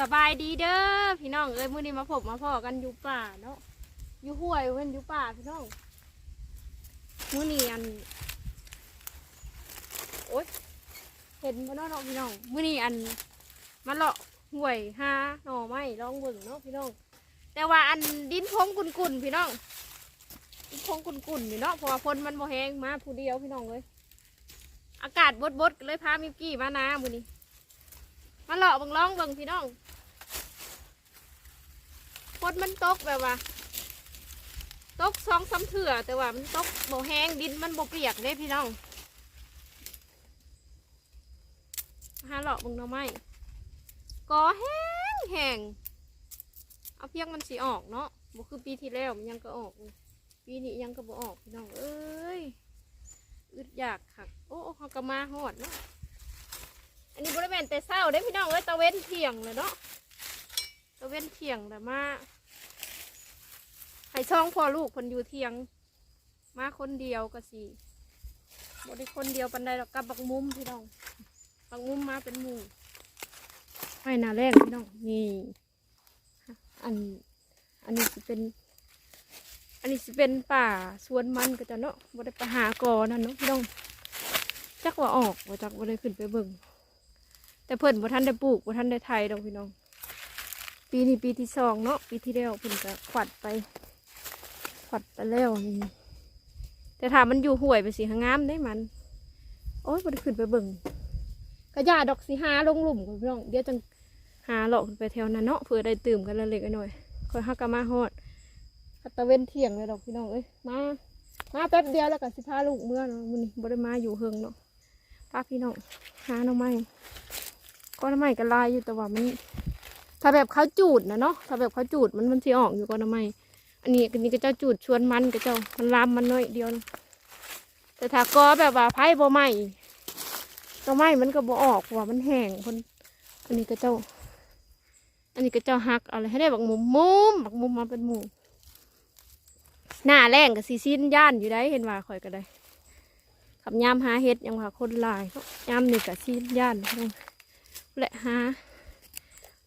สบายดีเด้อพี่น้องเอ้ยมื้อนี้มาพบมาพ่อกันอยู่ป่าเนาะอยู่ห้วยเว้นอยู่ป่าพี่น้องมื้อนี้อันโอ๊ยเห็นบ่เนาะเนาะพี่น้องมื้อนี้อันมาเลาะห้วยหาหน่อไม้ลองเบิ่งเนาะพี่น้อง แต่ว่าอันดินพงกุ่นๆพี่น้องดินพงกุ่นๆอยู่เนาะเพราะว่าฝนมันบ่แห้งมาผู้เดียวพี่น้องเลยอากาศบดๆก็เลยพามิวกี้มานามื้อนี้ มาเลาะบังล่องเบิ่งพี่น้องฝนมันตกแบบว่าตกสองสามเถื่อแต่ว่ามันตกบ่แห้งดินมันบ่เปียกเด้พี่น้องหาเลาะบิ่งน่อไม้กอแห้งแห้งเอาเพียงมันสีออกเนาะบ่คือปีที่แล้วมันยังก็ออก ปีนี้ยังก็บ่ออกพี่น้องเอ้ยอึดอยากคักโอ้โอ้เขาก็มาฮอดเนาะ อันนี้บริเวณแต่เศร้าได้พี่น้องเอ้ยตะเว้นเที่ยงเลยเนาะตะเว้นเที่ยงแต่มาให้ช่องพ่อลูกคนอยู่เที่ยง มาคนเดียวก็สิบริคนเดียวปันใดหรอกกับบักมุมพี่น้องบักมุมมาเป็นหมู่ให้หนาแรกพี่น้องนี่อันอันนี้สิเป็น อันนี้สิเป็นป่าสวนมันก็จะเนาะบริไปหากอนั่นเนาะพี่น้องจักว่าออกว่าจักว่าได้ขึ้นไปเบิ่ง แต่เพิ่นบ่ทันได้ปลูกบ่ทันได้ไทยดอกพี่น้อง ปีนี้ปีที่สองเนาะปีที่แล้วเพิ่นก็ขวัดไปขวัดไปแล้วนี่แต่ถ้ามันอยู่ห่วยไปสิหางามได้มัน โอ้ยบ่ได้ขึ้นไปเบิ่งกระยาดอกสิหาลงหลุมก่อนพี่น้องเดี๋ยวจังหาเลาะไปแถวนั้นเนาะเพื่อได้ตื่มกันละเล็กน้อยคอยฮักกะมาฮอดคัตตะเวนเที่ยงเลยดอกพี่น้องเอ้ยมามาแป๊บเดียวแล้วก็สิพาลูกเมื่อเนาะมื้อนี้บ่ได้มาอยู่เฮิงเนาะพาพี่น้องหาหน่อไม้ ก็หน่อไม้ก็ลายอยู่แต่ว่ามัน ถ้าแบบเขาจูดนะเนาะถ้าแบบเขาจูดมันมันสิออกอยู่ก็หน่อไม้อันนี้อันนี้ก็เจ้าจูดชวนมันก็เจ้ามันลามมันน้อยเดียวนะแต่ถ้าก็แบบว่าไผ่บ่ไหม้หน่อไม้มันก็บ่ออกว่ามันแห้งคนอันนี้ก็เจ้า อันนี้ก็เจ้าหักเอาอะไรให้ได้บักมุมมุมบักมุมมาเป็นหมู่หน้าแรงกับซีซีนย่านอยู่ได้เห็นว่าข่อยก็ได้กับยามหาเห็ดยังว่าคนลายยามนี่ก็ซีนย่านพี่น้อง และหา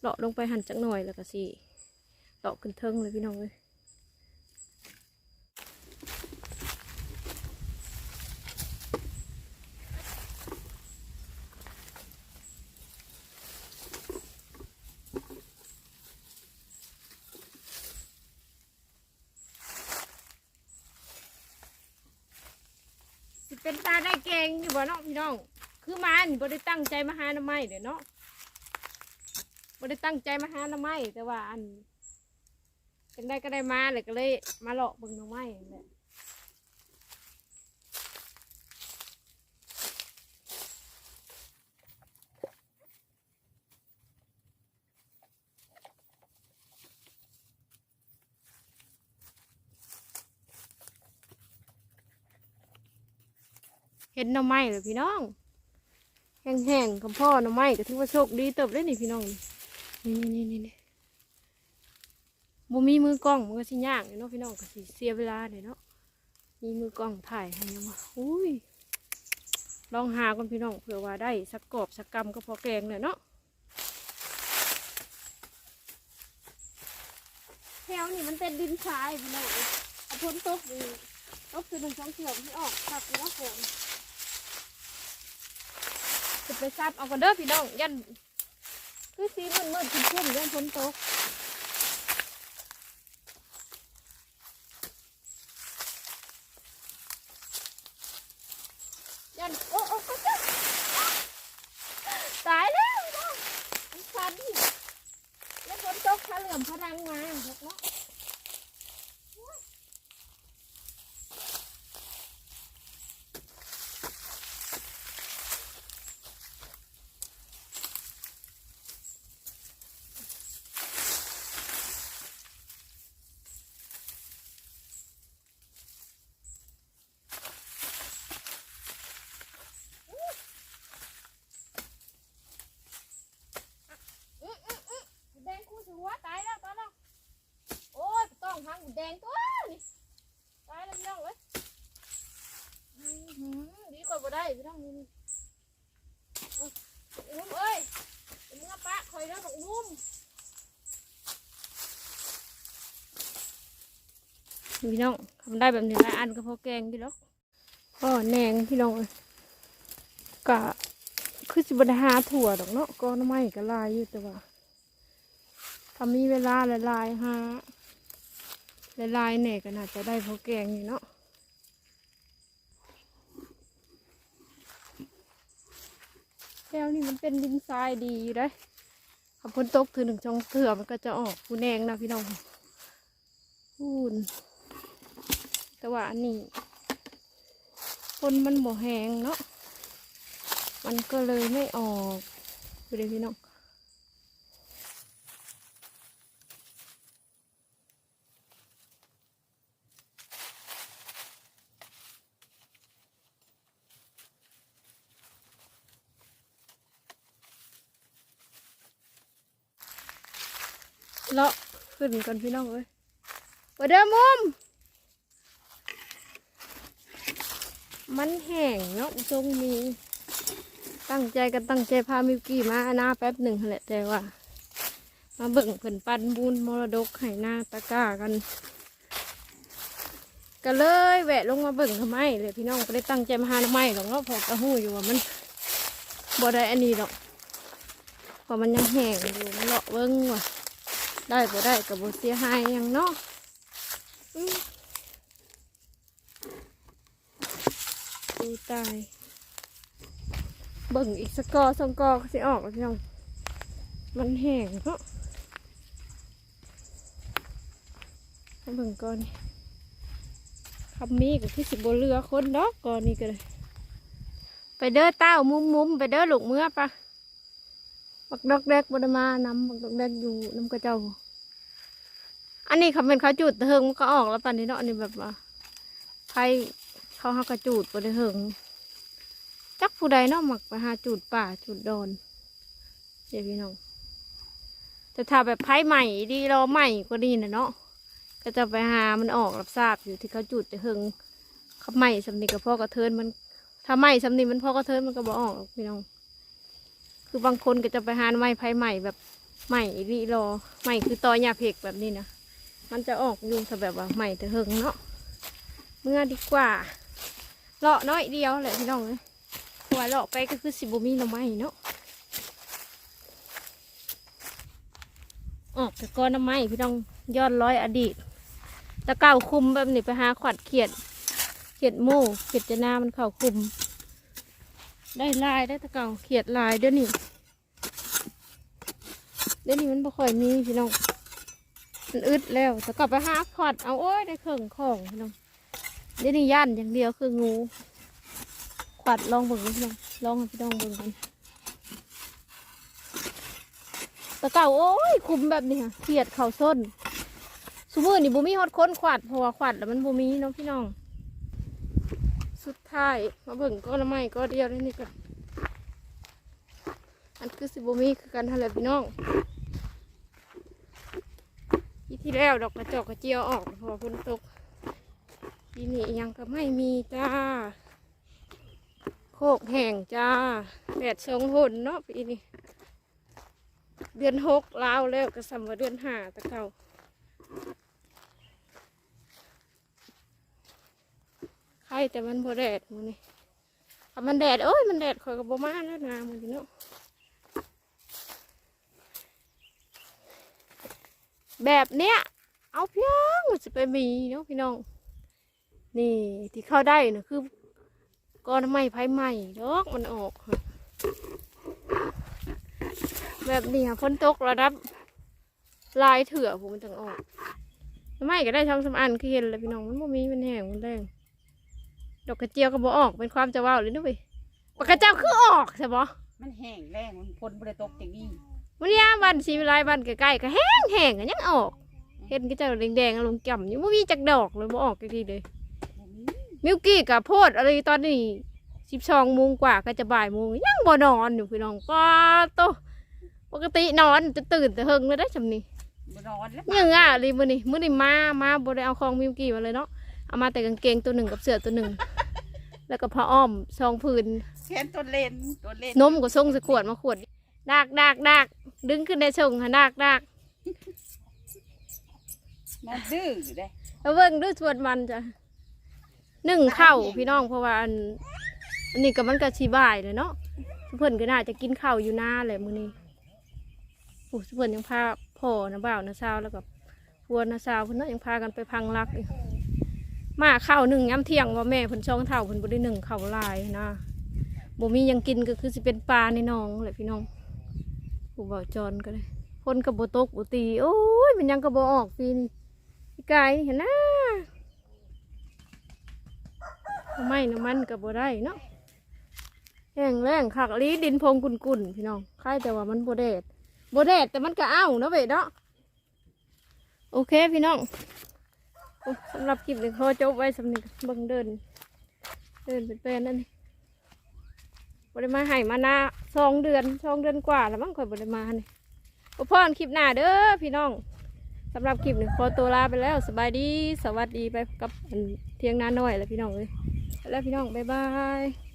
เลาะลงไปหันจักหน่อยแล้วก็สิเลาะขึ้นเทิงเลยพี่น้องเลยเป็นตาได้เก่งอยู่บ่เนาะพี่น้อง คือมานี่บ่ได้ตั้งใจมาหาหน้ำไม้เด้อเนาะ บ่ได้ตั้งใจมาหาหน้ำไม้แต่ว่าอันเป็นได้ก็ได้มาเลยก็เลยมาเลาะเบิ่งหน้ำไม้นั่นแหละเห็นหน้ำไม้เลยพี่น้อง แห้งๆกับพ่อหน้ำไม้ก็ถือว่าโชคดีเติบเลยนี่พี่น้อง นี่นี่นี่นี่บ่มีมือกล้องมันก็สิยากอยู่เนาะพี่น้องก็สิเสียเวลาเนาะมีมือกล้องถ่ายให้ยังวะอุ้ยลองหาก่อนพี่น้องเผื่อว่าได้สักกอบสักกำก็พอแกงเลยเนาะแถวนี่มันเป็นดินทรายพี่น้องเอาพ้นตกนี่ตกคือหนึ่งสองเถื่อที่ออกขับเนาะฝนจะไปซับเอากันเด้อพี่น้องยัน คือสีมันมืดๆชุ่มๆยันฝนตกยันโอ้โอ้ก็จ้ะตายแล้วพี่น้องมันฟันแล้วฝนตกขาเหลื่อมพลังมา พี่น้องนี่อุ้มเอ้ยมื่อปะคอยเด้อของอุ้มพี่น้องทำได้แบบนี้หลายอันก็พาะแกงพี่น้องก็แนงพี่น้องกะคือสิบหาถั่วดอกเนาะก็ไม่กระลายอยู่แต่ว่าทำมีเวลาละลายฮะละลายหนก็น่าจจะได้พอแกงอยู่เนาะ แก้วนี่มันเป็นดินทรายดีอยู่ได้ขับพ้นตกถือหนึ่งช่องเถื่อมันก็จะออกกูแนงนะพี่น้องพูนแต่ว่าอันนี้คนมันบ่แหงเนาะมันก็เลยไม่ออกไปเลยพี่น้อง เลาะขึ้นก่อนพี่น้องเอ้ยมาเดิมมุม มันแห้งเนาะทรงมี ตั้งใจกันตั้งใจพามิวกี้มาหน้าแป๊บหนึ่งแหละแต่ว่า มาเบิ่งเพิ่นปันบุญมรดกให้หน้าตะกร้ากันก็เลยแวะลงมาเบิ่งทำไมเลยพี่น้องก็ได้ตั้งใจมาหาทำไมหรอกเนาะพอกระหู้อยู่ว่ามันบ่ได้อันนี้หรอกเพราะมันยังแห้งอยู่มันเลาะเบิ่งว่ะ ได้บ่ได้กับบ่เสียหายหยังเนาะดูตาย เบิ่งอีกสกอสองกอก็สิออกแล้วพี่น้อง มันแห้งเพราะเบิ่งก่อนคำมีก็คือสิบเรือคนดอกก่อนนี่ก็เลย ไปเด้อเต้ามุมมุมๆไปเด้อลูกเมื่อปะ บักดอกแดกบดมาน้ำบักดอกแดกอยู่น้ำกระเจ้า อันนี้เขาเป็นเขาจุดเทิงมันก็ออกแล้วปันนี้เนาะอันนี้แบบว่าไฟเขาหากระจูดบดเหิงจักผู้ใดเนาะหมักไปหาจูดป่าจูดดอนเดี๋ยวพี่น้องแต่ถ้าแบบไผ่ใหม่ดีรอใหม่กว่านี้นะเนาะก็จะไปหามันออกรับทราบอยู่ที่เขาจูดเหิงเขาใหม่สำนีกับพ่อกระเทินมันถ้าใหม่สำนีมันพ่อกระเทินมันก็บอกหรอกพี่น้อง คือบางคนก็จะไปหาไม้ไผ่ใหม่แบบใหม่ดีรอใหม่คือตอหญ้าเพกแบบนี้นะมันจะออกอยู่ถ้าแบบว่าใหม่แต่เหิงเนาะเมื่อดีกว่าเลาะน้อยเดียวแหละพี่น้องเลยหัวเลาะไปก็คือสิบมีหน่อไม้เนาะออกแต่ก้อนน้ำไม้พี่น้องยอดร้อยอดีตตะเก่าคุมแบบนี้ไปหาขวัดเขียดเขียดโม่เขียดจะนามันเข่าคุม ได้ลายได้ตะเก่าเขียดลายเดี๋ยวนี้เดี๋ยวนี้มันบ่ค่อยมีพี่น้องมันอึดแล้วแต่กลับไปหาขวดเอาโอ้ยได้เครื่องของพี่น้องเดี๋ยวนี้ย่านอย่างเดียวคืองูขวัดลองเบิ่งพี่น้องลองให้พี่น้องเบิ่งกันตะเก่าโอ้ยคุมแบบนี้ค่ะเขียดเข่าส้นสมมือนี่บุมีฮอดค้นขวัดเพราะว่าขวัดแล้วมันบุมีเนาะพี่น้อง สุดท้าย มาเบิ่งก็ละไม่ก็เดียวนี่นี่ก็อันคือสิบุมีคือกันทะเลพี่น้องปีที่แล้วดอกกระจอกกระเจียวออกพอฝนตกปีนี้ยังก็ไม่มีจ้า โคกแห้งจ้าแดดสองหนเนาะปีนี้เดือนหกลาวแล้วก็สำว่าเดือนห้าตะเกา ใครแต่มันพอแดดมันนี่ถ้ามันแดดเอ้ยมันแดดคอยกับโบมาแล้วนามันเนาะแบบเนี้ยเอาเพียงมันจะไปมีเนาะพี่น้อง นี่ที่เข้าได้นะคือก้อนไม้ไผ่ใหม่ดอกมันออกแบบนี้ค่ะฝนตกระดับลายเถื่อผมมันจังออก ไม้ก็ได้ช่องสำอันคือเห็นเลยพี่น้องมันบ่มีมันแห้งมันแดง ดอกกระเจียวก็บ่ออกเป็นความจะว่าวเลยนะเว้ยปากกระเจ้าคือออกใช่ปะมันแห้งแรงมันพลบริตกอย่างนี้วันนี้บ้านสีวิไลบ้านใกล้ๆก็แห้งแห้งๆอะยังออกเห็นกระเจ้าแดงๆอะลงจ่ำอยู่บ่มีจักดอกเลยบ่ออกทีเลยบ่มีมิวกี้กับโพดอะไรตอนนี้สิบสองโมงกว่าก็จะบ่ายโมงยังบ่นอนอยู่พี่น้องป้าโตปกตินอนจะตื่นแต่เฮิงเลยได้จำนี่บ่นอนแล้วยังอะรีมือนี่มือนี่มามาบ่ได้เอาของมิวกี้มาเลยเนาะเอามาแต่กางเกงตัวหนึ่งกับเสื้อตัวหนึ่ง แล้วก็ผ้าอ้อมซองพื้นแขนตัวเล่นตัวเล่นนมก็ส่งใส่ขวดมาขวดดากดากดากดึงขึ้นได้ส่งค่ะดากดากนอนดื้ออยู่ได้เอเอาเบิ่งด้วยส่วนมันจ้ะหนึ่งข้าวพี่น้องเพราะว่าอันอันนี้ก็มันก็ชีบ่ายเลยเนาะเพิ่นก็น่าจะกินข้าวอยู่หน้าแหละมื้อนี้โอ้เพิ่นยังพาพ่อนะบ่าวนะสาวแล้วก็พัวนะสาวเพิ่นเนาะยังพากันไปพังรักอยู่ มาข้าวหนึ่งย้ำเที่ยงว่าแม่เพิ่นช่องเท่าเพิ่นบ่ได้หนึ่งข้าวลายนะบ่มียังกินก็คือสิเป็นปลาในหนองแหละพี่น้องผู้บ่าวจรก็เลยคนก็บ่ตกบ่ตีโอ้ยมันยังก็บ่ออกปีนี้พี่กายเห็นนะไม่น้ำมันก็บ่ได้เนาะแห้งแรงคักลีดินพงกุนกุนๆพี่น้องคล้ายแต่ว่ามันโบแดดโบแดดแต่มันก็อ้าวเนาะเว้ยเนาะโอเคพี่น้อง สำหรับคลิปนี้ขอจบไว้สำนึกเบิ่งเดิน เดินเป็นเป็นนั่นนี่บริมาให้มาหน้าสองเดือนสองเดือนกว่าแล้วมั้งค่อยบริมาเนี่ยพอนคลิปหน้าเด้อพี่น้องสำหรับคลิปนี้ขอตัวลาไปแล้วสบายดีสวัสดีไปกับเที่ยงนาหน่อยแล้วพี่น้องเลยแล้วพี่น้องบ๊ายบาย